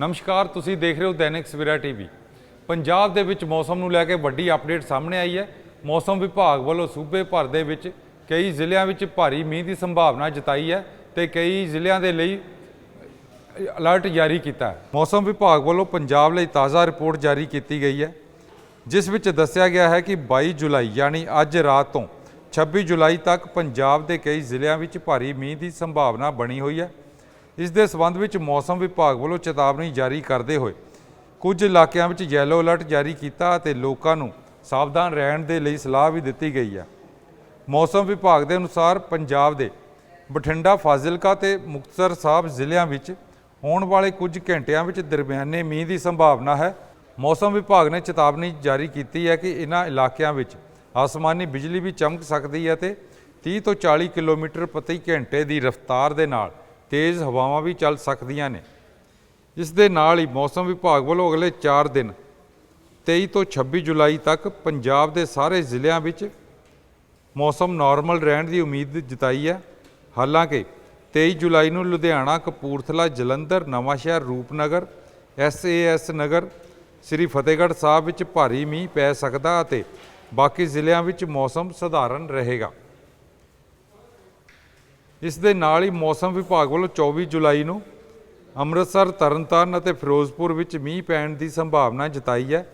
ਨਮਸਕਾਰ, ਤੁਸੀਂ ਦੇਖ ਰਹੇ ਹੋ ਦੈਨਿਕ ਸਵੇਰਾ ਟੀਵੀ। ਪੰਜਾਬ ਦੇ ਵਿੱਚ ਮੌਸਮ ਨੂੰ ਲੈ ਕੇ ਵੱਡੀ ਅਪਡੇਟ ਸਾਹਮਣੇ ਆਈ ਹੈ। ਮੌਸਮ ਵਿਭਾਗ ਵੱਲੋਂ ਸੂਬੇ ਭਰ ਦੇ ਵਿੱਚ ਕਈ ਜ਼ਿਲ੍ਹਿਆਂ ਵਿੱਚ ਭਾਰੀ ਮੀਂਹ ਦੀ ਸੰਭਾਵਨਾ ਜਤਾਈ ਹੈ ਤੇ ਕਈ ਜ਼ਿਲ੍ਹਿਆਂ ਦੇ ਲਈ ਅਲਰਟ ਜਾਰੀ ਕੀਤਾ ਹੈ। ਮੌਸਮ ਵਿਭਾਗ ਵੱਲੋਂ ਪੰਜਾਬ ਲਈ ਤਾਜ਼ਾ ਰਿਪੋਰਟ ਜਾਰੀ ਕੀਤੀ ਗਈ ਹੈ, ਜਿਸ ਵਿੱਚ ਦੱਸਿਆ ਗਿਆ ਹੈ ਕਿ 22 ਜੁਲਾਈ, ਯਾਨੀ ਅੱਜ ਰਾਤ ਤੋਂ 26 ਜੁਲਾਈ ਤੱਕ ਪੰਜਾਬ ਦੇ ਕਈ ਜ਼ਿਲ੍ਹਿਆਂ ਵਿੱਚ ਭਾਰੀ ਮੀਂਹ ਦੀ ਸੰਭਾਵਨਾ ਬਣੀ ਹੋਈ ਹੈ। ਇਸ ਦੇ ਸਬੰਧ ਵਿੱਚ ਮੌਸਮ ਵਿਭਾਗ ਵੱਲੋਂ ਚੇਤਾਵਨੀ ਜਾਰੀ ਕਰਦੇ ਹੋਏ ਕੁਝ ਇਲਾਕਿਆਂ ਵਿੱਚ ਯੈਲੋ ਅਲਰਟ ਜਾਰੀ ਕੀਤਾ ਅਤੇ ਲੋਕਾਂ ਨੂੰ ਸਾਵਧਾਨ ਰਹਿਣ ਦੇ ਲਈ ਸਲਾਹ ਵੀ ਦਿੱਤੀ ਗਈ ਹੈ। ਮੌਸਮ ਵਿਭਾਗ ਦੇ ਅਨੁਸਾਰ ਪੰਜਾਬ ਦੇ ਬਠਿੰਡਾ, ਫਾਜ਼ਿਲਕਾ ਤੇ ਮੁਕਤਸਰ ਸਾਹਿਬ ਜ਼ਿਲ੍ਹਿਆਂ ਵਿੱਚ ਹੋਣ ਵਾਲੇ ਕੁਝ ਘੰਟਿਆਂ ਵਿੱਚ ਦਰਮਿਆਨੇ ਮੀਂਹ ਦੀ ਸੰਭਾਵਨਾ ਹੈ। ਮੌਸਮ ਵਿਭਾਗ ਨੇ ਚੇਤਾਵਨੀ ਜਾਰੀ ਕੀਤੀ ਹੈ ਕਿ ਇਹਨਾਂ ਇਲਾਕਿਆਂ ਵਿੱਚ ਆਸਮਾਨੀ ਬਿਜਲੀ ਵੀ ਚਮਕ ਸਕਦੀ ਹੈ ਤੇ 30 ਤੋਂ 40 ਕਿਲੋਮੀਟਰ ਪ੍ਰਤੀ ਘੰਟੇ ਦੀ ਰਫ਼ਤਾਰ ਦੇ ਨਾਲ ਤੇਜ਼ ਹਵਾਵਾਂ ਵੀ ਚੱਲ ਸਕਦੀਆਂ ਨੇ। ਇਸ ਦੇ ਨਾਲ ਹੀ ਮੌਸਮ ਵਿਭਾਗ ਵੱਲੋਂ ਅਗਲੇ 4 ਦਿਨ 23 ਤੋਂ 26 ਜੁਲਾਈ ਤੱਕ ਪੰਜਾਬ ਦੇ ਸਾਰੇ ਜ਼ਿਲ੍ਹਿਆਂ ਵਿੱਚ ਮੌਸਮ ਨਾਰਮਲ ਰਹਿਣ ਦੀ ਉਮੀਦ ਜਤਾਈ ਹੈ। ਹਾਲਾਂਕਿ 23 ਜੁਲਾਈ ਨੂੰ Ludhiana, Kapurthala, Jalandhar, Nawanshahr, Rupnagar S A S Nagar, Sri Fatehgarh Sahib ਵਿੱਚ ਭਾਰੀ ਮੀਂਹ ਪੈ ਸਕਦਾ ਅਤੇ ਬਾਕੀ ਜ਼ਿਲ੍ਹਿਆਂ ਵਿੱਚ ਮੌਸਮ ਸਧਾਰਨ ਰਹੇਗਾ। ਇਸ ਦੇ ਨਾਲ ਹੀ ਮੌਸਮ ਵਿਭਾਗ ਵੱਲੋਂ 24 ਜੁਲਾਈ ਨੂੰ ਅੰਮ੍ਰਿਤਸਰ, ਤਰਨਤਾਰਨ ਅਤੇ ਫਿਰੋਜ਼ਪੁਰ ਵਿੱਚ ਮੀਂਹ ਪੈਣ ਦੀ ਸੰਭਾਵਨਾ ਜਤਾਈ ਹੈ।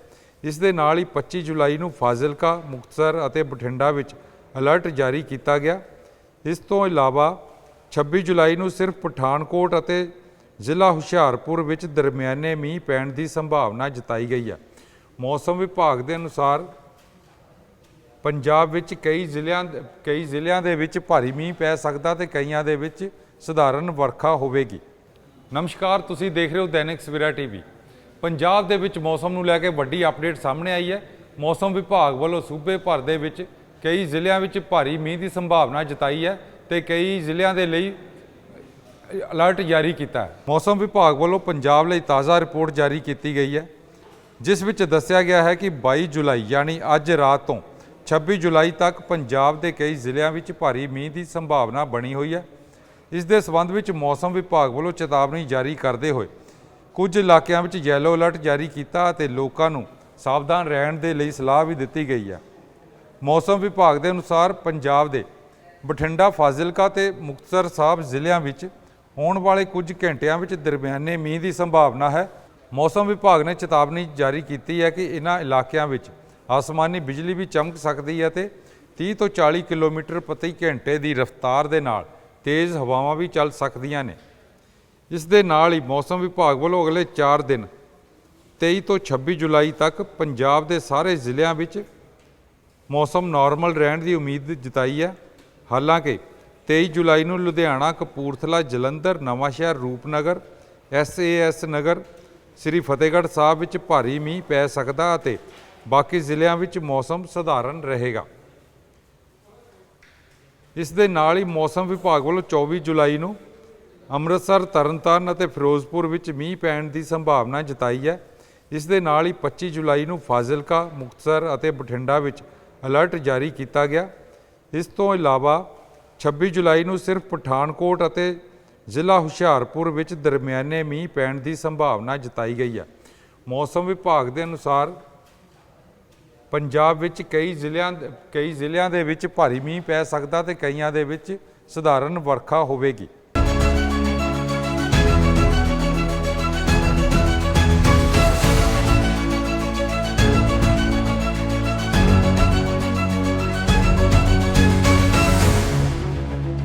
ਇਸ ਦੇ ਨਾਲ ਹੀ 25 ਜੁਲਾਈ ਨੂੰ ਫਾਜ਼ਿਲਕਾ, ਮੁਕਤਸਰ ਅਤੇ ਬਠਿੰਡਾ ਵਿੱਚ ਅਲਰਟ ਜਾਰੀ ਕੀਤਾ ਗਿਆ। ਇਸ ਤੋਂ ਇਲਾਵਾ 26 ਜੁਲਾਈ ਨੂੰ ਸਿਰਫ ਪਠਾਨਕੋਟ ਅਤੇ ਜ਼ਿਲ੍ਹਾ ਹੁਸ਼ਿਆਰਪੁਰ ਵਿੱਚ ਦਰਮਿਆਨੇ ਮੀਂਹ ਪੈਣ ਦੀ ਸੰਭਾਵਨਾ ਜਤਾਈ ਗਈ ਹੈ। ਮੌਸਮ ਵਿਭਾਗ ਦੇ ਅਨੁਸਾਰ ਪੰਜਾਬ ਵਿੱਚ ਕਈ ਜ਼ਿਲ੍ਹਿਆਂ ਕਈ ਜ਼ਿਲ੍ਹਿਆਂ ਦੇ ਵਿੱਚ ਭਾਰੀ ਮੀਂਹ ਪੈ ਸਕਦਾ ਤੇ ਕਈਆਂ ਦੇ ਵਿੱਚ ਸਧਾਰਨ ਵਰਖਾ ਹੋਵੇਗੀ। ਨਮਸਕਾਰ, ਤੁਸੀਂ ਦੇਖ ਰਹੇ ਹੋ ਦੈਨਿਕ ਸਵੇਰਾ ਟੀਵੀ ਪੰਜਾਬ ਦੇ ਵਿੱਚ ਮੌਸਮ ਨੂੰ ਲੈ ਕੇ ਵੱਡੀ ਅਪਡੇਟ ਸਾਹਮਣੇ ਆਈ ਹੈ। ਮੌਸਮ ਵਿਭਾਗ ਵੱਲੋਂ ਸੂਬੇ ਭਰ ਦੇ ਵਿੱਚ ਕਈ ਜ਼ਿਲ੍ਹਿਆਂ ਵਿੱਚ ਭਾਰੀ ਮੀਂਹ ਦੀ ਸੰਭਾਵਨਾ ਜਤਾਈ ਹੈ ਤੇ ਕਈ ਜ਼ਿਲ੍ਹਿਆਂ ਦੇ ਲਈ ਅਲਰਟ ਜਾਰੀ ਕੀਤਾ ਹੈ। ਮੌਸਮ ਵਿਭਾਗ ਵੱਲੋਂ ਪੰਜਾਬ ਲਈ ਤਾਜ਼ਾ ਰਿਪੋਰਟ ਜਾਰੀ ਕੀਤੀ ਗਈ ਹੈ, ਜਿਸ ਵਿੱਚ ਦੱਸਿਆ ਗਿਆ ਹੈ ਕਿ 22 ਜੁਲਾਈ, ਯਾਨੀ ਅੱਜ ਰਾਤ ਤੋਂ 26 ਜੁਲਾਈ ਤੱਕ ਪੰਜਾਬ ਦੇ ਕਈ ਜ਼ਿਲ੍ਹਿਆਂ ਵਿੱਚ ਭਾਰੀ ਮੀਂਹ ਦੀ ਸੰਭਾਵਨਾ ਬਣੀ ਹੋਈ ਹੈ। ਇਸ ਦੇ ਸਬੰਧ ਵਿੱਚ ਮੌਸਮ ਵਿਭਾਗ ਵੱਲੋਂ ਚੇਤਾਵਨੀ ਜਾਰੀ ਕਰਦੇ ਹੋਏ ਕੁਝ ਇਲਾਕਿਆਂ ਵਿੱਚ ਯੈਲੋ ਅਲਰਟ ਜਾਰੀ ਕੀਤਾ ਅਤੇ ਲੋਕਾਂ ਨੂੰ ਸਾਵਧਾਨ ਰਹਿਣ ਦੇ ਲਈ ਸਲਾਹ ਵੀ ਦਿੱਤੀ ਗਈ ਹੈ। ਮੌਸਮ ਵਿਭਾਗ ਦੇ ਅਨੁਸਾਰ ਪੰਜਾਬ ਦੇ ਬਠਿੰਡਾ, ਫਾਜ਼ਿਲਕਾ ਤੇ ਮੁਕਤਸਰ ਸਾਹਿਬ ਜ਼ਿਲ੍ਹਿਆਂ ਵਿੱਚ ਹੋਣ ਵਾਲੇ ਕੁਝ ਘੰਟਿਆਂ ਵਿੱਚ ਦਰਮਿਆਨੇ ਮੀਂਹ ਦੀ ਸੰਭਾਵਨਾ ਹੈ। ਮੌਸਮ ਵਿਭਾਗ ਨੇ ਚੇਤਾਵਨੀ ਜਾਰੀ ਕੀਤੀ ਹੈ ਕਿ ਇਹਨਾਂ ਇਲਾਕਿਆਂ ਵਿੱਚ ਆਸਮਾਨੀ ਬਿਜਲੀ ਵੀ ਚਮਕ ਸਕਦੀ ਹੈ ਤੇ 30 ਤੋਂ 40 ਕਿਲੋਮੀਟਰ ਪ੍ਰਤੀ ਘੰਟੇ ਦੀ ਰਫ਼ਤਾਰ ਦੇ ਨਾਲ ਤੇਜ਼ ਹਵਾਵਾਂ ਵੀ ਚੱਲ ਸਕਦੀਆਂ ਨੇ। ਇਸ ਦੇ ਨਾਲ ਹੀ ਮੌਸਮ ਵਿਭਾਗ ਵੱਲੋਂ ਅਗਲੇ 4 ਦਿਨ 23 ਤੋਂ 26 ਜੁਲਾਈ ਤੱਕ ਪੰਜਾਬ ਦੇ ਸਾਰੇ ਜ਼ਿਲ੍ਹਿਆਂ ਵਿੱਚ ਮੌਸਮ ਨਾਰਮਲ ਰਹਿਣ ਦੀ ਉਮੀਦ ਜਤਾਈ ਹੈ। ਹਾਲਾਂਕਿ 23 ਜੁਲਾਈ ਨੂੰ Ludhiana, Kapurthala, Jalandhar, Nawanshahr, Rupnagar S A S Nagar, Sri Fatehgarh Sahib ਵਿੱਚ ਭਾਰੀ ਮੀਂਹ ਪੈ ਸਕਦਾ ਅਤੇ ਬਾਕੀ ਜ਼ਿਲ੍ਹਿਆਂ ਵਿੱਚ ਮੌਸਮ ਸਧਾਰਨ ਰਹੇਗਾ। ਇਸ ਦੇ ਨਾਲ ਹੀ ਮੌਸਮ ਵਿਭਾਗ ਵੱਲੋਂ 24 ਜੁਲਾਈ ਨੂੰ ਅੰਮ੍ਰਿਤਸਰ, ਤਰਨਤਾਰਨ ਅਤੇ ਫਿਰੋਜ਼ਪੁਰ ਵਿੱਚ ਮੀਂਹ ਪੈਣ ਦੀ ਸੰਭਾਵਨਾ ਜਤਾਈ ਹੈ। ਇਸ ਦੇ ਨਾਲ ਹੀ 25 ਜੁਲਾਈ ਨੂੰ ਫਾਜ਼ਿਲਕਾ, ਮੁਕਤਸਰ ਅਤੇ ਬਠਿੰਡਾ ਵਿੱਚ ਅਲਰਟ ਜਾਰੀ ਕੀਤਾ ਗਿਆ। ਇਸ ਤੋਂ ਇਲਾਵਾ 26 ਜੁਲਾਈ ਨੂੰ ਸਿਰਫ ਪਠਾਨਕੋਟ ਅਤੇ ਜ਼ਿਲ੍ਹਾ ਹੁਸ਼ਿਆਰਪੁਰ ਵਿੱਚ ਦਰਮਿਆਨੇ ਮੀਂਹ ਪੈਣ ਦੀ ਸੰਭਾਵਨਾ ਜਤਾਈ ਗਈ ਹੈ। ਮੌਸਮ ਵਿਭਾਗ ਦੇ ਅਨੁਸਾਰ ਪੰਜਾਬ ਵਿੱਚ ਕਈ ਜ਼ਿਲ੍ਹਿਆਂ ਕਈ ਜ਼ਿਲ੍ਹਿਆਂ ਦੇ ਵਿੱਚ ਭਾਰੀ ਮੀਂਹ ਪੈ ਸਕਦਾ ਤੇ ਕਈਆਂ ਦੇ ਵਿੱਚ ਸਧਾਰਨ ਵਰਖਾ ਹੋਵੇਗੀ।